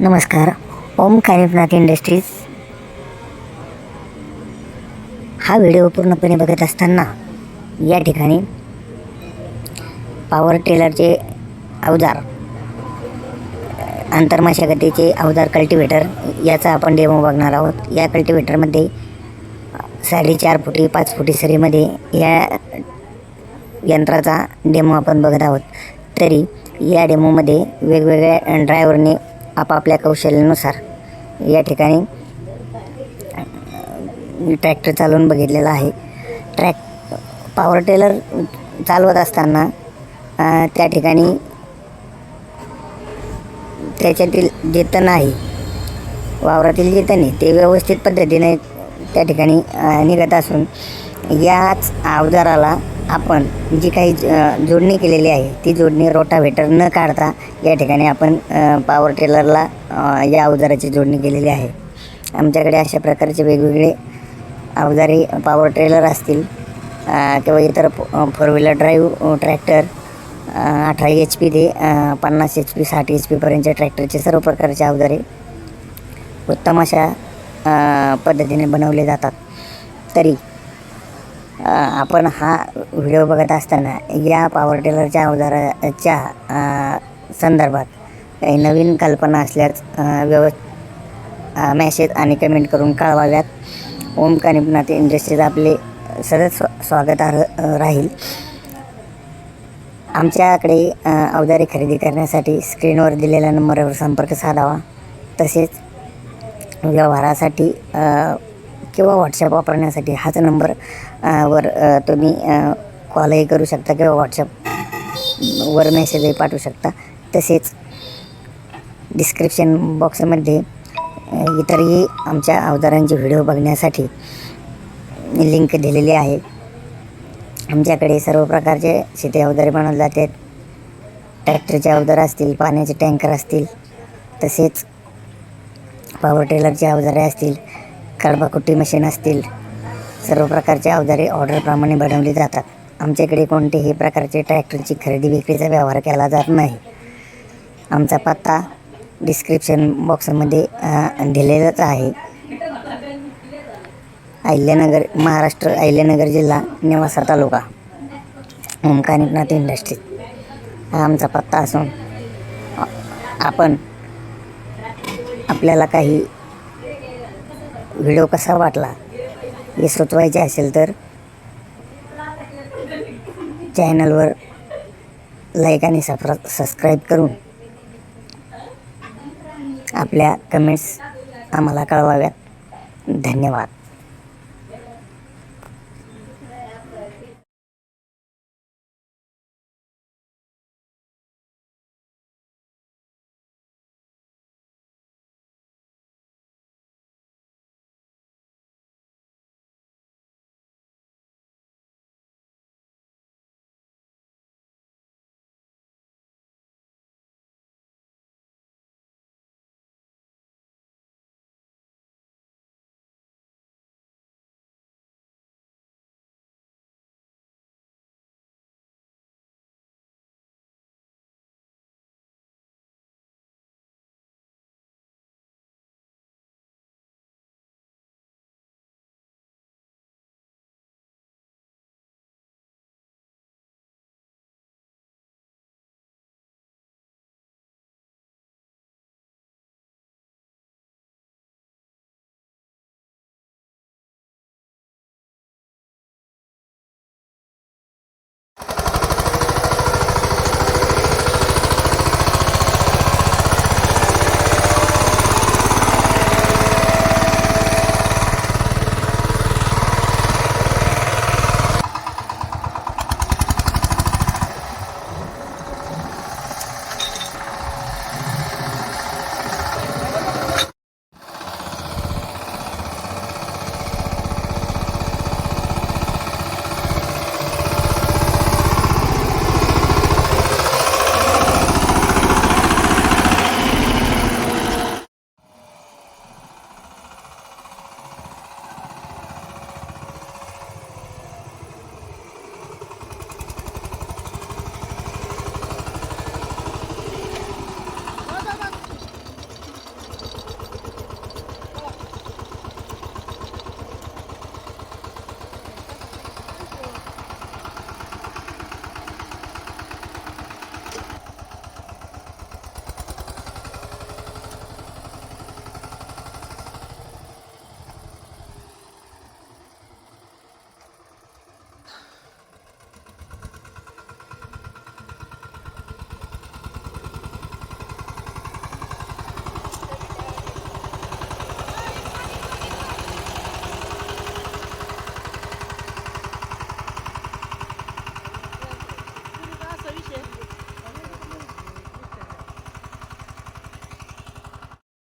नमस्कार. ओम कानिफनाथ इंडस्ट्रीज. हा व्हिडिओ पूर्णपणे बघत असताना या ठिकाणी पॉवर टेलरचे अवजार आंतरमशागतीचे अवजार कल्टिवेटर याचा आपण डेमो बघणार आहोत. या कल्टिवेटरमध्ये साडेचार फुटी पाच फुटी सरीमध्ये या यंत्राचा डेमो आपण बघत आहोत. तरी या डेमोमध्ये वेगवेगळ्या ड्रायव्हरने आपापल्या कौशल्यानुसार या ठिकाणी ट्रॅक्टर चालवून बघितलेला आहे. ट्रॅक पॉवर टेलर चालवत असताना त्या ठिकाणी त्याच्यातील जे तण आहे वावरातील जे तण आहे ते व्यवस्थित पद्धतीने त्या ठिकाणी निघत असून याच अवजाराला आपण जी काही जोडणी केलेली आहे ती जोडणी रोटाव्हेटर न काढता या ठिकाणी आपण पॉवर टेलरला या अवजाराची जोडणी केलेली आहे. आमच्याकडे अशा प्रकारचे वेगवेगळे अवजारे पॉवर ट्रेलर असतील किंवा इतर फोर व्हीलर ड्राईव्ह ट्रॅक्टर अठरा एच पी ते पन्नास एच पी साठ एच पीपर्यंतच्या ट्रॅक्टरचे सर्व प्रकारचे अवजारे उत्तम अशा पद्धतीने बनवले जातात. तरी आपण हा व्हिडिओ बघत असताना या पॉवर टेलरच्या अवजाराच्या संदर्भात काही नवीन कल्पना असल्यास व्यव मॅसेज आणि कमेंट करून कळवाव्यात. ओम कानिपनाथ इंडस्ट्रीज आपले सतत स्व स्वागत राहील. आमच्याकडे अवजारे खरेदी करण्यासाठी स्क्रीनवर दिलेल्या नंबरवर संपर्क साधावा. तसेच व्यवहारासाठी किंवा व्हॉट्सअप वापरण्यासाठी हाच नंबर वर तुम्ही कॉलही करू शकता किंवा व्हॉट्सअप वर मेसेजही पाठवू शकता. तसेच डिस्क्रिप्शन बॉक्समध्ये इतरही आमच्या अवजारांचे व्हिडिओ बघण्यासाठी लिंक दिलेली आहे. आमच्याकडे सर्व प्रकारचे शेती अवजारे बनवले जातात. ट्रॅक्टरचे अवजार असतील पाण्याचे टँकर असतील तसेच पॉवर टेलरचे अवजारे असतील. कडबाकुट्टी मशीन असतील. सर्व प्रकारचे अवजारे ऑर्डरप्रमाणे बनवली जातात. आमच्याकडे कोणतेही प्रकारचे ट्रॅक्टरची खरेदी विक्रीचा व्यवहार केला जात नाही. आमचा पत्ता डिस्क्रिप्शन बॉक्समध्ये दिलेलाच आहे. अहिल्यानगर महाराष्ट्र अहिल्यानगर जिल्हा नेवासा तालुका ओमकानिकनाथ इंडस्ट्री हा आमचा पत्ता असून आपण आपल्याला काही व्हिडिओ कसा वाटला? हे सुचवायचे असेल तर चॅनलवर लाईक आणि सफ्र सबस्क्राईब करून आपल्या कमेंट्स आम्हाला कळवाव्यात. धन्यवाद.